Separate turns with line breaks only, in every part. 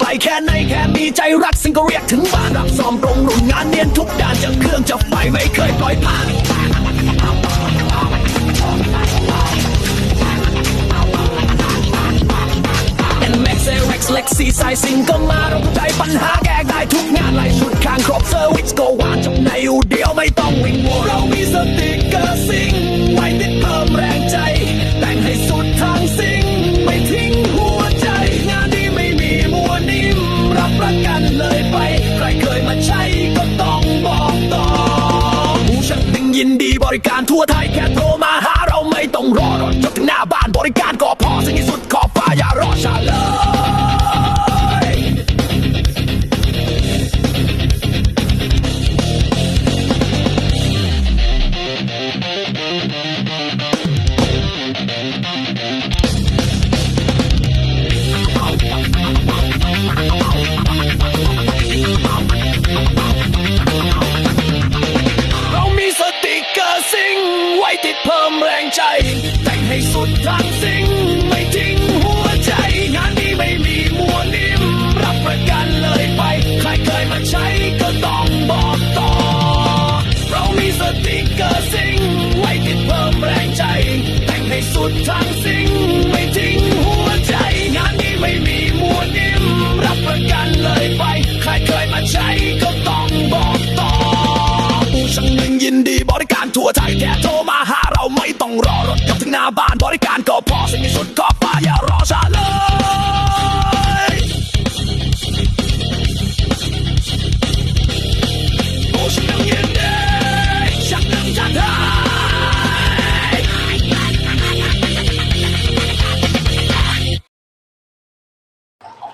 ไกลแค่ไหนแค่มีใจรักสิ่งก็เรียกถึงบ้านรับซ้อมตรงรุ่นงานเนียนทุกด้านจะเครื่องจะไฟไม่เคยปล่อยผ่านเป็นแม็กซ์เร็กซ์เล็กซีไซซิงก็มาเราใจปัญหาแก้ได้ทุกงานไล่ชุดข้างครบเซอร์วิสก็วางจบในอู่เดียวไม่ต้องวิ่งวัวเรามี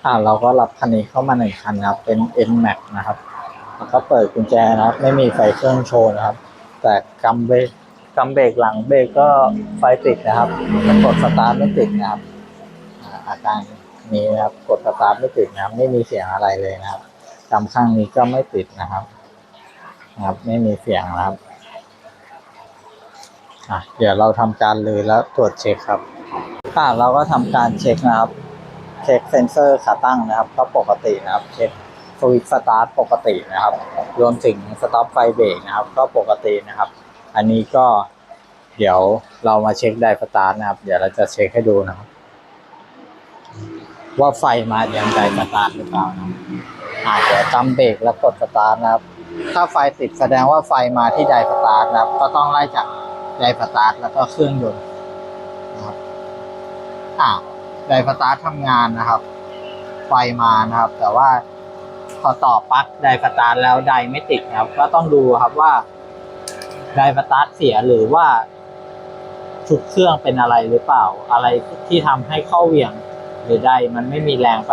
อ่าเราก็รับคันนี้เข้า
มาหนึ่งคันนะครับ เป็น N Max นะครับแล้วก็เปิดกุญแจนะครับ ไม่มีไฟเครื่องโชว์นะครับ แต่กำเบรกกำเบรกหลังเบรกก็ไฟติดนะครับกดสตาร์ทไม่ติดนะครับอาการนี้นะครับ กดสตาร์ทไม่ติดนะครับ ไม่มีเสียงอะไรเลยนะครับกำข้างนี้ก็ไม่ติดนะครับนะครับ ไม่มีเสียงนะครับอะเดี๋ยวเราทำการเลยแล้วตรวจเช็คครับอ่าเราก็ทำการเช็คนะครับ เช็คเซนเซอร์ขาตั้งนะครับ ก็ปกตินะครับ เช็คสวิตช์สตาร์ทปกตินะครับ รวมถึงสต็อปไฟเบรกนะครับ ก็ปกตินะครับ อันนี้ก็เดี๋ยวเรามาเช็คไดสตาร์ทนะครับ เดี๋ยวเราจะเช็คให้ดูนะครับ ว่าไฟมาอย่างไดสตาร์ทหรือเปล่านะอาเดี๋ยวจำเบรกแล้วกดสตาร์ทนะครับ ถ้าไฟติดแสดงว่าไฟมาที่ไดสตาร์ทนะครับ ก็ต้องไล่จากไดสตาร์ทแล้วก็เครื่องยนต์นะครับอ่า ไดสตาร์ททำงานนะครับ ไฟมานะครับ แต่ว่าพอต่อปลั๊กไดสตาร์ทแล้วไดไม่ติดครับ ก็ต้องดูครับว่าไดสตาร์ทเสียหรือว่าชุดเครื่องเป็นอะไรหรือเปล่า อะไรที่ทำให้เข้าเหวี่ยงหรือไดมันไม่มีแรงไป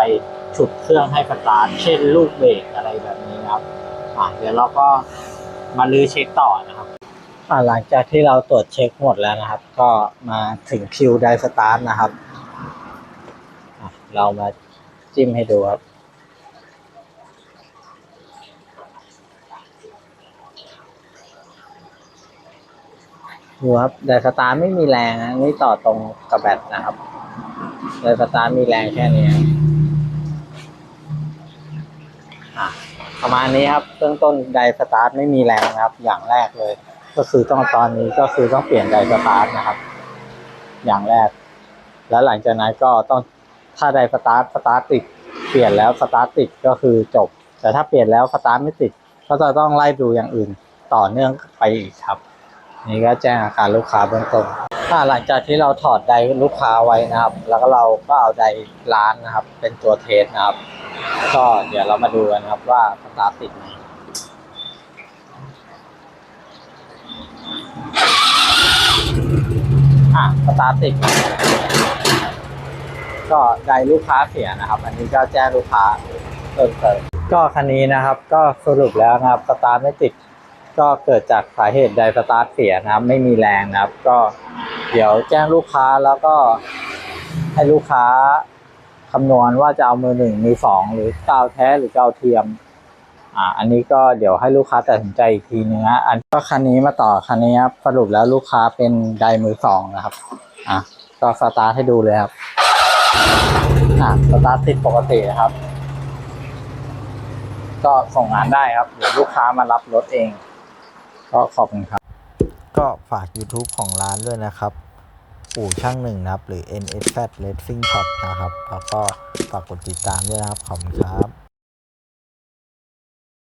ฉุดเครื่องให้สตาร์ทเช่นลูกเบรกอะไรแบบนี้นะครับอะเดี๋ยวเราก็มาลื้อเช็คต่อนะครับอ่าหลังจากที่เราตรวจเช็คหมดแล้วนะครับ ก็มาถึงคิวไดสตาร์ทนะครับ เรามาจิ้มให้ดูครับ ดูครับไดสตาร์ทไม่มีแรงนะนี่ต่อตรงกับแบตนะครับไดสตาร์ทมีแรงแค่นี้ประมาณนี้ครับเบื้องต้นไดสตาร์ทไม่มีแรงนะครับ อย่างแรกเลย ก็คือต้องตอนนี้ก็คือต้องเปลี่ยนไดสตาร์ทนะครับ อย่างแรก แล้วหลังจากนั้นก็ต้อง ถ้าไดสตาร์ทสตาร์ทติดเปลี่ยนแล้วสตาร์ทติดก็คือจบ แต่ถ้าเปลี่ยนแล้วสตาร์ทไม่ติด ก็จะต้องไล่ดูอย่างอื่นต่อเนื่องไปอีกครับ นี่ก็แจ้งอาการลูกค้าเบื้องต้นถ้าหลังจากที่เราถอดไดลูกค้าไว้นะครับ แล้วก็เราก็เอาไดร้านนะครับ เป็นตัวเทสนะครับ ก็เดี๋ยวเรามาดูกันครับว่าสตาร์ทติดไหมอะสตาร์ทติด ก็ไดลูกค้าเสียนะครับ อันนี้ก็แจ้งลูกค้าเพิ่มเติมก็คันนี้นะครับก็สรุปแล้วนะครับสตาร์ทไม่ติดก็เกิดจากสาเหตุไดสตาร์ทเสียนะครับ ไม่มีแรงนะครับ ก็เดี๋ยวแจ้งลูกค้าแล้วก็ให้ลูกค้าคำนวณว่าจะเอามือหนึ่งมือสองหรือกาวแท้หรือกาวเทียม อ่า อันนี้ก็เดี๋ยวให้ลูกค้าตัดสินใจอีกทีนึงนะอันก็คันนี้มาต่อคันนี้ครับสรุปแล้วลูกค้าเป็นไดมือสองนะครับ อะก็สตาร์ทให้ดูเลยครับ อะสตาร์ทติดปกตินะครับ ก็ส่งงานได้ครับเดี๋ยวลูกค้ามารับรถเอง ก็ขอบคุณครับ
ก็ฝาก YouTube ของร้านด้วยนะครับ อู่ช่างหนึ่งนะครับ หรือ NSZ Racing Shop นะครับ แล้วก็ฝากกดติดตามด้วยนะครับ ขอบคุณครับ